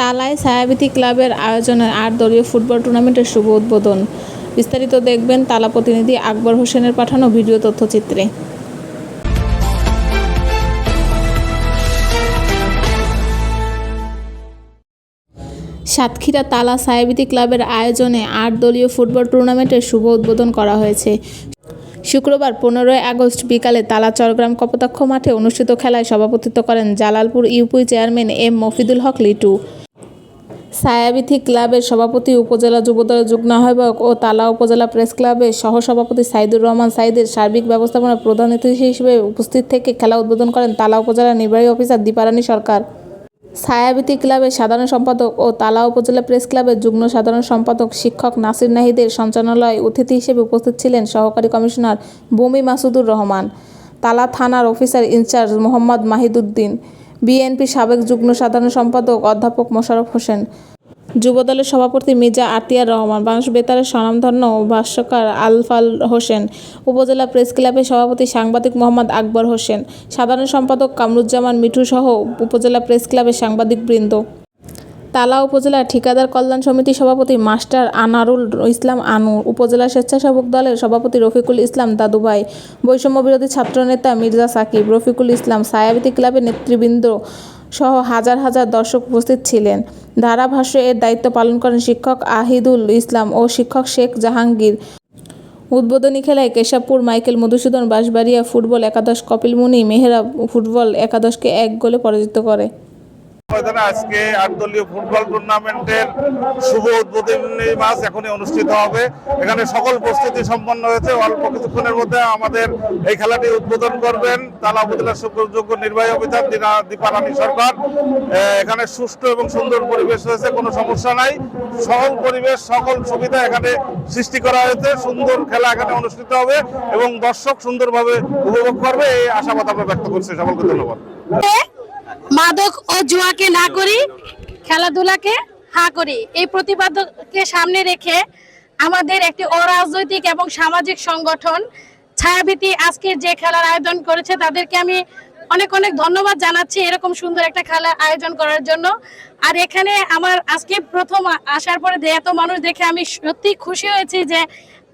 তালায় ছায়াবীথি ক্লাবের আয়োজনে আট দলীয় ফুটবল টুর্নামেন্টের শুভ উদ্বোধন। বিস্তারিত দেখবেন তালা প্রতিনিধি আকবর হোসেনের পাঠানো ভিডিও তথ্যচিত্রে। সাতক্ষীরা তালা ছায়াবীথি ক্লাবের আয়োজনে আট দলীয় ফুটবল টুর্নামেন্টের শুভ উদ্বোধন করা হয়েছে। শুক্রবার পনেরোই আগস্ট বিকালে তালা চরগ্রাম কপোতাক্ষ মাঠে অনুষ্ঠিত খেলায় সভাপতিত্ব করেন Jalalpur UP chairman M Mofidul Haque Litu. Chhayabithi ক্লাবের সভাপতি উপজেলা যুবদলের যুগ্ম আহ্বায়ক ও তালা উপজেলা প্রেস ক্লাবের সহসভাপতি সাইদুর রহমান সাইদের সার্বিক ব্যবস্থাপনা প্রধান অতিথি হিসেবে উপস্থিত থেকে খেলা উদ্বোধন করেন তালা উপজেলা নির্বাহী অফিসার দীপারানী সরকার। ছায়াবীথি ক্লাবের সাধারণ সম্পাদক ও তালা উপজেলা প্রেস ক্লাবের যুগ্ম সাধারণ সম্পাদক শিক্ষক নাসির নাহিদের সঞ্চালনালয়ে অতিথি হিসেবে উপস্থিত ছিলেন সহকারী কমিশনার বমি মাসুদুর রহমান, তালা থানার officer incharge Mohammad Mahiduddin BNP সাবেক যুগ্ম সাধারণ সম্পাদক অধ্যাপক মোশাররফ হোসেন। যুবদলের সভাপতি মির্জা আতিয়ার রহমান, বাংলাদেশ বেতারের স্বনামধন্য ভাষ্যকার আলফাল হোসেন, উপজেলা প্রেস ক্লাবের সভাপতি সাংবাদিক মোহাম্মদ আকবর হোসেন, সাধারণ সম্পাদক কামরুজ্জামান মিঠু সহ উপজেলা প্রেস ক্লাবের সাংবাদিকবৃন্দ। তালা উপজেলা ঠিকাদার কল্যাণ সমিতির সভাপতি মাস্টার আনারুল ইসলাম আনু, উপজেলা স্বেচ্ছাসেবক দলের সভাপতি রফিকুল ইসলাম দাদুভাই, বৈষম্য বিরোধী ছাত্রনেতা মির্জা সাকিব, রফিকুল ইসলাম সায়াবতী ক্লাবের নেতৃবৃন্দ সহ হাজার হাজার দর্শক উপস্থিত ছিলেন। ধারাভাষ্য এর দায়িত্ব পালন করেন শিক্ষক আহিদুল ইসলাম ও শিক্ষক শেখ জাহাঙ্গীর। উদ্বোধনী খেলায় কেশবপুর মাইকেল মধুসূদন বাঁশবাড়িয়া ফুটবল একাদশ, কপিলমুনি মেহরা ফুটবল একাদশকে এক গোলে পরাজিত করে। ময়দানে আজকে আট দলীয় ফুটবল টুর্নামেন্টের শুভ উদ্বোধনী ম্যাচ এখনই অনুষ্ঠিত হবে। এখানে সকল প্রস্তুতি সম্পন্ন হয়েছে। অল্প কিছুক্ষণের মধ্যে আমাদের এই খেলাটি উদ্বোধন করবেন তালা উপজেলার যোগ্য নির্বাহী অফিসার দীপারানী সরকার। এখানে সুষ্ঠু এবং সুন্দর পরিবেশ হয়েছে কোনো সমস্যা নাই। সকল পরিবেশ, সকল সুবিধা এখানে সৃষ্টি করা হয়েছে। সুন্দর খেলা এখানে অনুষ্ঠিত হবে এবং দর্শক সুন্দরভাবে উপভোগ করবে, এই আশাবাদ আমরা ব্যক্ত করছি। সকলকে ধন্যবাদ। মাদক ও জুয়াকে না করি, খেলাধুলাকে হা করি। এই প্রতিবাদকে সামনে রেখে আমাদের একটি অরাজনৈতিক এবং সামাজিক সংগঠন ছায়াভীতি আজকে যে খেলার আয়োজন করেছে, তাদেরকে আমি অনেক অনেক ধন্যবাদ জানাচ্ছি এরকম সুন্দর একটা খেলার আয়োজন করার জন্য। আর এখানে আমার আজকে প্রথম আসার পরে এত মানুষ দেখে আমি সত্যি খুশি হয়েছি যে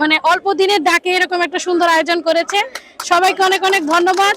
মানে অল্প দিনের ডাকে এরকম একটা সুন্দর আয়োজন করেছে। সবাইকে অনেক অনেক ধন্যবাদ।